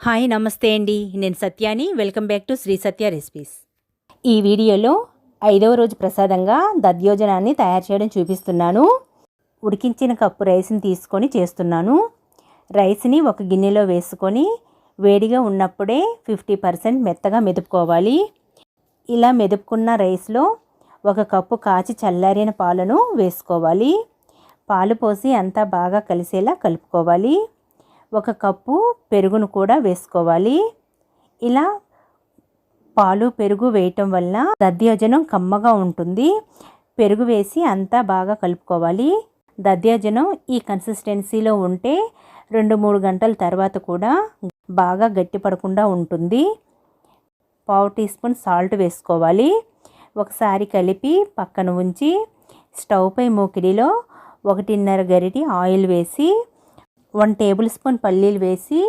Hi నమస్తే అండి. నేను సత్యాని. Welcome back to Shri Satya recipes. ఈ వీడియోలో ఐదవ రోజు ప్రసాదంగా దద్యోజనాన్ని తయారు చేయడం చూపిస్తున్నాను. ఉడికించిన కప్పు రైస్ని తీసుకొని చేస్తున్నాను. రైస్ని ఒక గిన్నెలో వేసుకొని వేడిగా ఉన్నప్పుడే ఫిఫ్టీ పర్సెంట్ మెత్తగా మెదుపుకోవాలి. ఇలా మెదుపుకున్న రైస్లో ఒక కప్పు కాచి చల్లారిన పాలను వేసుకోవాలి. పాలు పోసి అంతా బాగా కలిసేలా కలుపుకోవాలి. ఒక కప్పు పెరుగును కూడా వేసుకోవాలి. ఇలా పాలు పెరుగు వేయటం వల్ల దధ్యోజనం కమ్మగా ఉంటుంది. పెరుగు వేసి అంతా బాగా కలుపుకోవాలి. దధ్యోజనం ఈ కన్సిస్టెన్సీలో ఉంటే రెండు మూడు గంటల తర్వాత కూడా బాగా గట్టిపడకుండా ఉంటుంది. పావు టీ స్పూన్ సాల్ట్ వేసుకోవాలి. ఒకసారి కలిపి పక్కన ఉంచి స్టవ్పై మూకిడిలో ఒకటిన్నర గరిటి ఆయిల్ వేసి వన్ టేబుల్ స్పూన్ పల్లీలు వేసి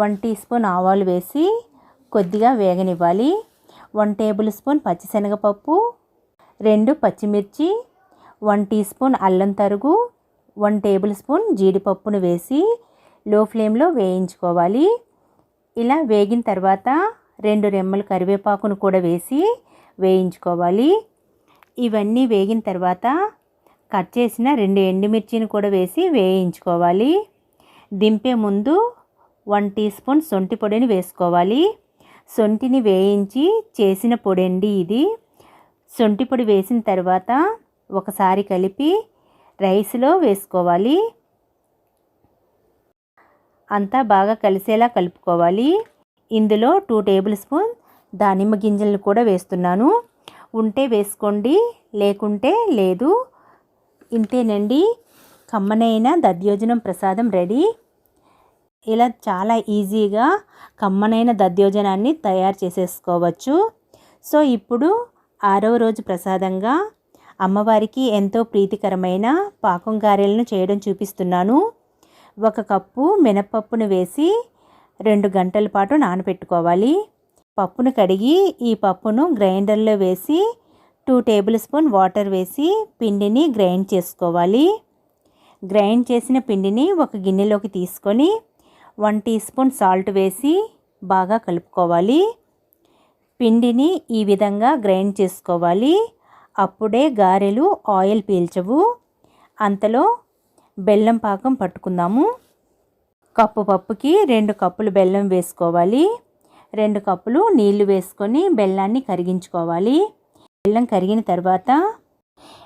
వన్ టీ స్పూన్ ఆవాలు వేసి కొద్దిగా వేగనివ్వాలి. వన్ టేబుల్ స్పూన్ పచ్చిశనగపప్పు రెండు పచ్చిమిర్చి వన్ టీ స్పూన్ అల్లం తరుగు వన్ టేబుల్ స్పూన్ జీడిపప్పును వేసి లో ఫ్లేమ్లో వేయించుకోవాలి. ఇలా వేగిన తర్వాత రెండు రెమ్మలు కరివేపాకును కూడా వేసి వేయించుకోవాలి. ఇవన్నీ వేగిన తర్వాత కట్ చేసిన రెండు ఎండుమిర్చిని కూడా వేసి వేయించుకోవాలి. దింపే ముందు వన్ టీ స్పూన్ సొంటి పొడిని వేసుకోవాలి. సొంటిని వేయించి చేసిన పొడి అండి ఇది. సొంటి పొడి వేసిన తర్వాత ఒకసారి కలిపి రైస్లో వేసుకోవాలి. అంతా బాగా కలిసేలా కలుపుకోవాలి. ఇందులో టూ టేబుల్ స్పూన్ దానిమ్మ గింజలను కూడా వేస్తున్నాను. ఉంటే వేసుకోండి లేకుంటే లేదు. ఇంతేనండి. కమ్మనైన దద్యోజనం ప్రసాదం రెడీ. ఇలా చాలా ఈజీగా కమ్మనైన దద్యోజనాన్ని తయారు చేసేసుకోవచ్చు. సో ఇప్పుడు ఆరవ రోజు ప్రసాదంగా అమ్మవారికి ఎంతో ప్రీతికరమైన పాకం గారెలను చేయడం చూపిస్తున్నాను. ఒక కప్పు మినపప్పును వేసి రెండు గంటల పాటు నానబెట్టుకోవాలి పప్పును కడిగి ఈ పప్పును గ్రైండర్లో వేసి టూ టేబుల్ స్పూన్ వాటర్ వేసి పిండిని గ్రైండ్ చేసుకోవాలి. గ్రైండ్ చేసిన పిండిని ఒక గిన్నెలోకి తీసుకొని వన్ టీ స్పూన్ సాల్ట్ వేసి బాగా కలుపుకోవాలి. పిండిని ఈ విధంగా గ్రైండ్ చేసుకోవాలి. అప్పుడే గారెలు ఆయిల్ పీల్చవు. అంతలో బెల్లం పాకం పట్టుకుందాము. కప్పు పప్పుకి రెండు కప్పులు బెల్లం వేసుకోవాలి. రెండు కప్పులు నీళ్ళు వేసుకొని బెల్లాన్ని కరిగించుకోవాలి. బెల్లం కరిగిన తర్వాత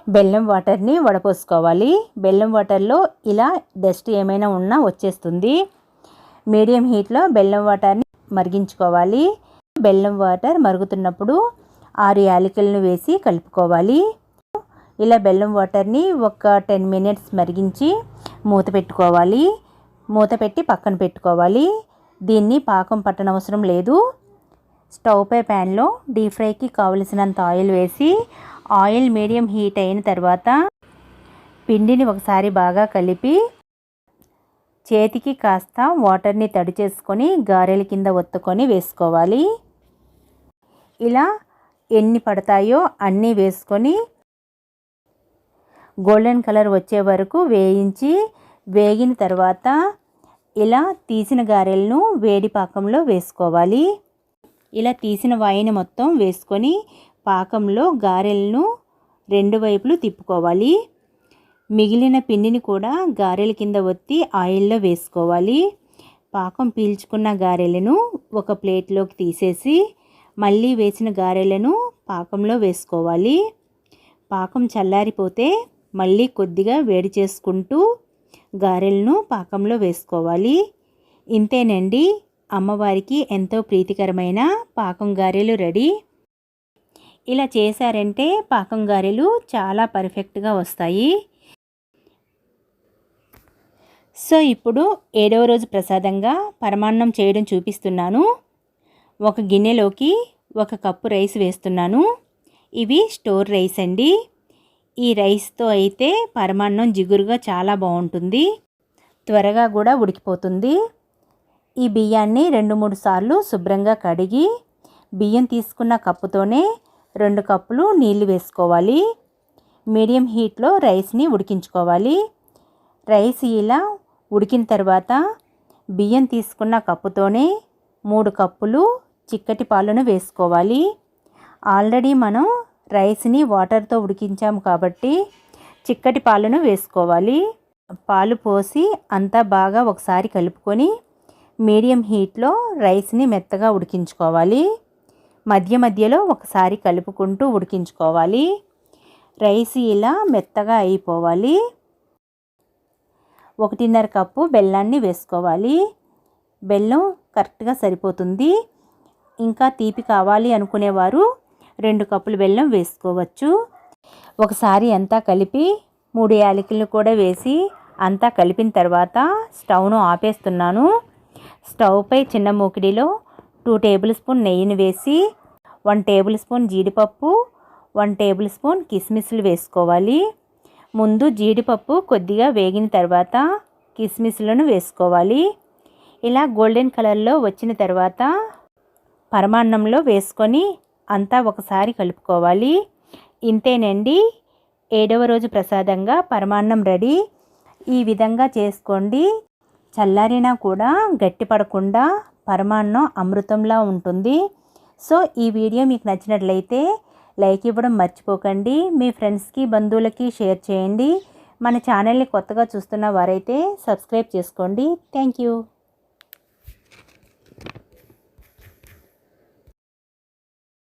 బెల్లం వాటర్ని వడపోసుకోవాలి. బెల్లం వాటర్లో ఇలా డస్ట్ ఏమైనా ఉన్నా వచ్చేస్తుంది. మీడియం హీట్లో బెల్లం వాటర్ని మరిగించుకోవాలి. బెల్లం వాటర్ మరుగుతున్నప్పుడు ఆరు యాలకులను వేసి కలుపుకోవాలి. ఇలా బెల్లం వాటర్ని ఒక టెన్ మినిట్స్ మరిగించి మూత పెట్టుకోవాలి. మూత పెట్టి పక్కన పెట్టుకోవాలి. దీన్ని పాకం పట్టనవసరం లేదు. స్టవ్ పై ప్యాన్లో డీప్ ఫ్రైకి కావలసినంత ఆయిల్ వేసి ఆయిల్ మీడియం హీట్ అయిన తర్వాత పిండిని ఒకసారి బాగా కలిపి చేతికి కాస్త వాటర్ని తడి చేసుకొని గారెల కింద ఒత్తుకొని వేసుకోవాలి. ఇలా ఎన్ని పడతాయో అన్నీ వేసుకొని గోల్డెన్ కలర్ వచ్చే వరకు వేయించి వేగిన తర్వాత ఇలా తీసిన గారెలను వేడి పాకంలో వేసుకోవాలి. ఇలా తీసిన వాయిని మొత్తం వేసుకొని పాకంలో గారెలను రెండు వైపులు తిప్పుకోవాలి. మిగిలిన పిండిని కూడా గారెల కింద ఒత్తి ఆయిల్లో వేసుకోవాలి. పాకం పీల్చుకున్న గారెలను ఒక ప్లేట్లోకి తీసేసి మళ్ళీ వేసిన గారెలను పాకంలో వేసుకోవాలి. పాకం చల్లారిపోతే మళ్ళీ కొద్దిగా వేడి చేసుకుంటూ గారెలను పాకంలో వేసుకోవాలి. ఇంతేనండి. అమ్మవారికి ఎంతో ప్రీతికరమైన పాకం గారెలు రెడీ. ఇలా చేశారంటే పాకం గారెలు చాలా పర్ఫెక్ట్గా వస్తాయి. సో ఇప్పుడు ఏడవ రోజు ప్రసాదంగా పరమాన్నం చేయడం చూపిస్తున్నాను. ఒక గిన్నెలోకి ఒక కప్పు రైస్ వేస్తున్నాను. ఇవి స్టోర్ రైస్ అండి. ఈ రైస్తో అయితే పరమాన్నం జిగురుగా చాలా బాగుంటుంది. త్వరగా కూడా ఉడికిపోతుంది. ఈ బియ్యాన్ని రెండు మూడు సార్లు శుభ్రంగా కడిగి బియ్యం తీసుకున్న కప్పుతోనే రెండు కప్పులు నీళ్ళు వేసుకోవాలి. మీడియం హీట్లో రైస్ని ఉడికించుకోవాలి. రైస్ ఇలా ఉడికిన తర్వాత బియ్యం తీసుకున్న కప్పుతోనే మూడు కప్పులు చిక్కటి పాలను వేసుకోవాలి. ఆల్రెడీ మనం రైస్ని వాటర్తో ఉడికించాము కాబట్టి చిక్కటి పాలను వేసుకోవాలి. పాలు పోసి అంతా బాగా ఒకసారి కలుపుకొని మీడియం హీట్లో రైస్ని మెత్తగా ఉడికించుకోవాలి. మధ్య మధ్యలో ఒకసారి కలుపుకుంటూ ఉడికించుకోవాలి. రైస్ ఇలా మెత్తగా అయిపోవాలి. ఒకటిన్నర కప్పు బెల్లాన్ని వేసుకోవాలి. బెల్లం కరెక్ట్గా సరిపోతుంది. ఇంకా తీపి కావాలి అనుకునేవారు రెండు కప్పులు బెల్లం వేసుకోవచ్చు. ఒకసారి అంతా కలిపి మూడు యాలకులను కూడా వేసి అంతా కలిపిన తర్వాత స్టవ్ను ఆపేస్తున్నాను. స్టవ్పై చిన్న మూకిడిలో టూ టేబుల్ స్పూన్ నెయ్యిని వేసి వన్ టేబుల్ స్పూన్ జీడిపప్పు వన్ టేబుల్ స్పూన్ కిస్మిస్లు వేసుకోవాలి. ముందు జీడిపప్పు కొద్దిగా వేగిన తర్వాత కిస్మిస్లను వేసుకోవాలి. ఇలా గోల్డెన్ కలర్లో వచ్చిన తర్వాత పరమాన్నంలో వేసుకొని అంతా ఒకసారి కలుపుకోవాలి. ఇంతేనండి. ఏడవ రోజు ప్రసాదంగా పరమాన్నం రెడీ. ఈ విధంగా చేసుకోండి. చల్లారినా కూడా గట్టిపడకుండా పరమాన్నం అమృతంలా ఉంటుంది. సో ఈ వీడియో మీకు నచ్చినట్లయితే లైక్ ఇవ్వడం మర్చిపోకండి. మీ ఫ్రెండ్స్కి బంధువులకి షేర్ చేయండి. మన ఛానల్ని కొత్తగా చూస్తున్న వారైతే సబ్స్క్రైబ్ చేసుకోండి. Thank you.